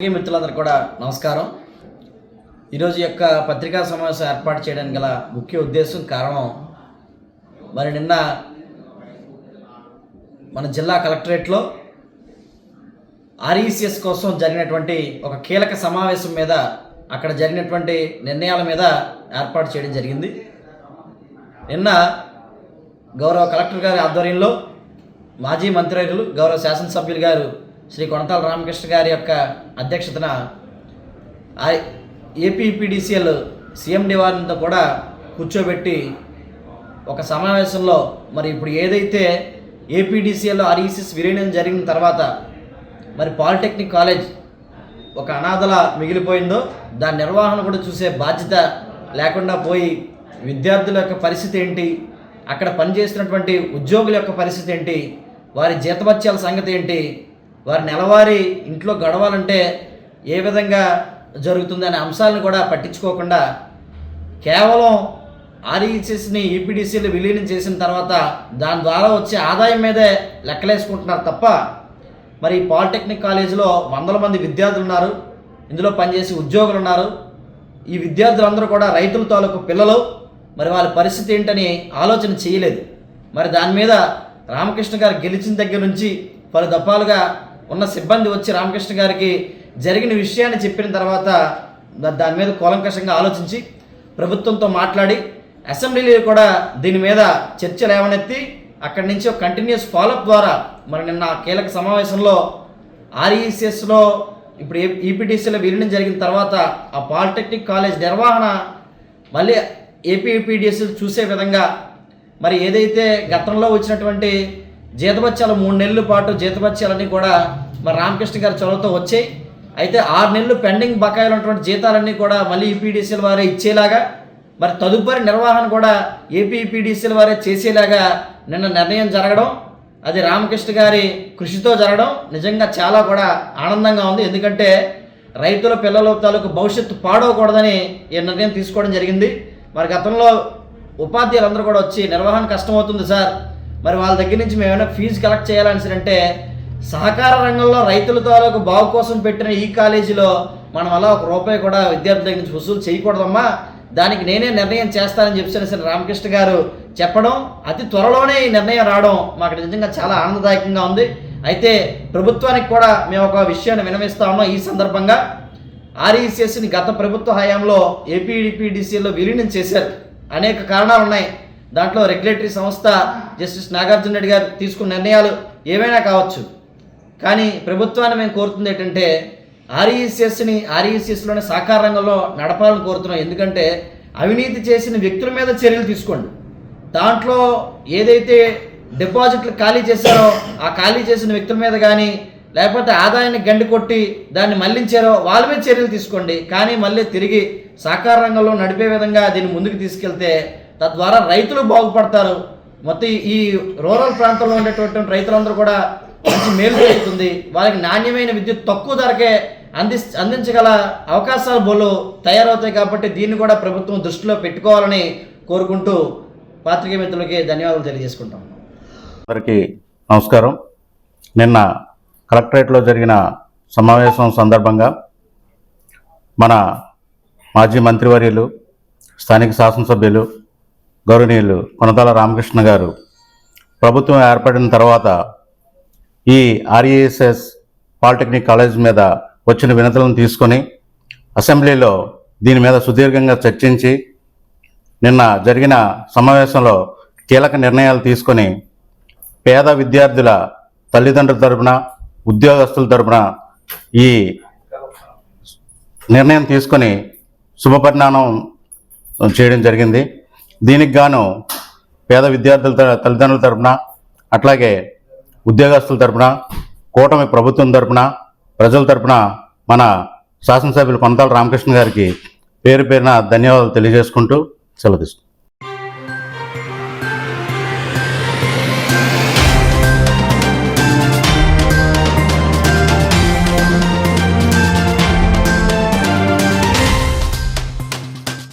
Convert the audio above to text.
పాత్రికేయ మిత్రులందరూ కూడా నమస్కారం. ఈరోజు యొక్క పత్రికా సమావేశం ఏర్పాటు చేయడానికి గల ముఖ్య ఉద్దేశం కారణం మరి నిన్న మన జిల్లా కలెక్టరేట్లో ఆర్ఈసిఎస్ కోసం జరిగినటువంటి ఒక కీలక సమావేశం మీద అక్కడ జరిగినటువంటి నిర్ణయాల మీద ఏర్పాటు చేయడం జరిగింది. నిన్న గౌరవ కలెక్టర్ గారి ఆధ్వర్యంలో మాజీ మంత్రివర్యులు గౌరవ శాసనసభ్యులు గారు శ్రీ కొనతాల రామకృష్ణ గారి యొక్క అధ్యక్షతన ఆ- ఏపీపీడీసీఎల్ సీఎండి వారితో కూడా కూర్చోబెట్టి ఒక సమావేశంలో మరి ఇప్పుడు ఏదైతే ఏపీడీసీఎల్ ఆర్ఈసీస్ విలీనం జరిగిన తర్వాత మరి పాలిటెక్నిక్ కాలేజ్ ఒక అనాథల మిగిలిపోయిందో దాని నిర్వహణ కూడా చూసే బాధ్యత లేకుండా పోయి విద్యార్థుల యొక్క పరిస్థితి ఏంటి అక్కడ పనిచేస్తున్నటువంటి ఉద్యోగుల యొక్క పరిస్థితి ఏంటి వారి జీతభత్యాల సంగతి ఏంటి వారి నెలవారీ ఇంట్లో గడవాలంటే ఏ విధంగా జరుగుతుంది అనే అంశాలను కూడా పట్టించుకోకుండా కేవలం ఆర్ఈసీఎస్ని ఈపీడీసీలు విలీనం చేసిన తర్వాత దాని ద్వారా వచ్చే ఆదాయం మీదే లెక్కలేసుకుంటున్నారు తప్ప మరి ఈ పాలిటెక్నిక్ కాలేజీలో వందల మంది విద్యార్థులు ఉన్నారు. ఇందులో పనిచేసే ఉద్యోగులు ఉన్నారు. ఈ విద్యార్థులందరూ కూడా రైతుల తాలూకు పిల్లలు. మరి వాళ్ళ పరిస్థితి ఏంటని ఆలోచన చేయలేదు. మరి దాని మీద రామకృష్ణ గారు గెలిచిన దగ్గర నుంచి పలు దఫాలుగా ఉన్న సిబ్బంది వచ్చి రామకృష్ణ గారికి జరిగిన విషయాన్ని చెప్పిన తర్వాత దాని మీద కూలంకషంగా ఆలోచించి ప్రభుత్వంతో మాట్లాడి అసెంబ్లీలో కూడా దీని మీద చర్చలు ఏమనెత్తి అక్కడి నుంచి ఒక కంటిన్యూస్ ఫాలోఅప్ ద్వారా మరి నిన్న కీలక సమావేశంలో ఆర్ఈసిఎస్లో ఇప్పుడు ఈపీటీసీలో విలీనం జరిగిన తర్వాత ఆ పాలిటెక్నిక్ కాలేజ్ నిర్వహణ మళ్ళీ ఏపీపీడిఎస్ చూసే విధంగా మరి ఏదైతే గతంలో వచ్చినటువంటి జీతభత్యాలు మూడు నెలల పాటు జీతభత్యాలన్నీ కూడా మరి రామకృష్ణ గారి చొరవతో వచ్చాయి. అయితే ఆరు నెలలు పెండింగ్ బకాయిలు ఉన్నటువంటి జీతాలన్నీ కూడా మళ్ళీ ఈపీడీసీల వారే ఇచ్చేలాగా మరి తదుపరి నిర్వహణ కూడా ఏపీపీడీసీల వారే చేసేలాగా నిన్న నిర్ణయం జరగడం అది రామకృష్ణ గారి కృషితో జరగడం నిజంగా చాలా కూడా ఆనందంగా ఉంది. ఎందుకంటే రైతుల పిల్లల తాలూకు భవిష్యత్తు పాడవకూడదని ఈ నిర్ణయం తీసుకోవడం జరిగింది. మరి గతంలో ఉపాధ్యాయులందరూ కూడా వచ్చి నిర్వహణ కష్టమవుతుంది సార్. మరి వాళ్ళ దగ్గర నుంచి మేము ఏమైనా ఫీజు కలెక్ట్ చేయాలని అంటే సహకార రంగంలో రైతుల తాలూకు బాగు కోసం పెట్టిన ఈ కాలేజీలో మనం అలా ఒక రూపాయి కూడా విద్యార్థుల దగ్గర నుంచి వసూలు చేయకూడదమ్మా. దానికి నేనే నిర్ణయం చేస్తానని చెప్పి శ్రీ రామకృష్ణ గారు చెప్పడం అతి త్వరలోనే ఈ నిర్ణయం రావడం మాకు నిజంగా చాలా ఆనందదాయకంగా ఉంది. అయితే ప్రభుత్వానికి కూడా మేము ఒక విషయాన్ని వినమిస్తా ఉన్నాం ఈ సందర్భంగా. ఆర్ఈసిఎస్ని గత ప్రభుత్వ హయాంలో ఏపీడిపిడిసిఎల్లో విలీనం చేశారు. అనేక కారణాలు ఉన్నాయి దాంట్లో రెగ్యులేటరీ సంస్థ జస్టిస్ నాగార్జున రెడ్డి గారు తీసుకున్న నిర్ణయాలు ఏవైనా కావచ్చు. కానీ ప్రభుత్వాన్ని మేము కోరుతుంది ఏంటంటే ఆర్ఈసిఎస్ని ఆర్ఈసీఎస్లోని సహకార రంగంలో నడపాలని కోరుతున్నాం. ఎందుకంటే అవినీతి చేసిన వ్యక్తుల మీద చర్యలు తీసుకోండి. దాంట్లో ఏదైతే డిపాజిట్లు ఖాళీ చేశారో ఆ ఖాళీ చేసిన వ్యక్తుల మీద కానీ లేకపోతే ఆదాయాన్ని గండి కొట్టి దాన్ని మళ్ళించారో వాళ్ళ మీద చర్యలు తీసుకోండి. కానీ మళ్ళీ తిరిగి సహకార రంగంలో నడిపే విధంగా దీన్ని ముందుకు తీసుకెళ్తే తద్వారా రైతులు బాగుపడతారు. మొత్తం ఈ రూరల్ ప్రాంతంలో ఉండేటువంటి రైతులందరూ కూడా మంచి మేలు జరుగుతుంది. వాళ్ళకి నాణ్యమైన విద్యుత్ తక్కువ ధరకే అంది అందించగల అవకాశాలు బోలు తయారవుతాయి కాబట్టి దీన్ని కూడా ప్రభుత్వం దృష్టిలో పెట్టుకోవాలని కోరుకుంటూ పాత్రికేయ మిత్రులకి ధన్యవాదాలు తెలియజేసుకుంటాం. అందరికీ నమస్కారం. నిన్న కలెక్టరేట్లో జరిగిన సమావేశం సందర్భంగా మన మాజీ మంత్రివర్యులు స్థానిక శాసనసభ్యులు గౌరవనీయులు కొనతాల రామకృష్ణ గారు ప్రభుత్వం ఏర్పడిన తర్వాత ఈ ఆర్ఈఎస్ఎస్ పాలిటెక్నిక్ కాలేజ్ మీద వచ్చిన వినతులను తీసుకొని అసెంబ్లీలో దీని మీద సుదీర్ఘంగా చర్చించి నిన్న జరిగిన సమావేశంలో కీలక నిర్ణయాలు తీసుకొని పేద విద్యార్థుల తల్లిదండ్రుల తరపున ఉద్యోగస్తుల తరపున ఈ నిర్ణయం తీసుకొని శుభపరిణామం చేయడం జరిగింది. దీనికి గాను పేద విద్యార్థుల తల్లిదండ్రుల తరపున అట్లాగే ఉద్యోగస్తుల తరపున కూటమి ప్రభుత్వం తరపున ప్రజల తరపున మన శాసనసభ్యులు కొనతాల రామకృష్ణ గారికి పేరు పేరున ధన్యవాదాలు తెలియజేసుకుంటూ సెలవు తీసుకుంటాం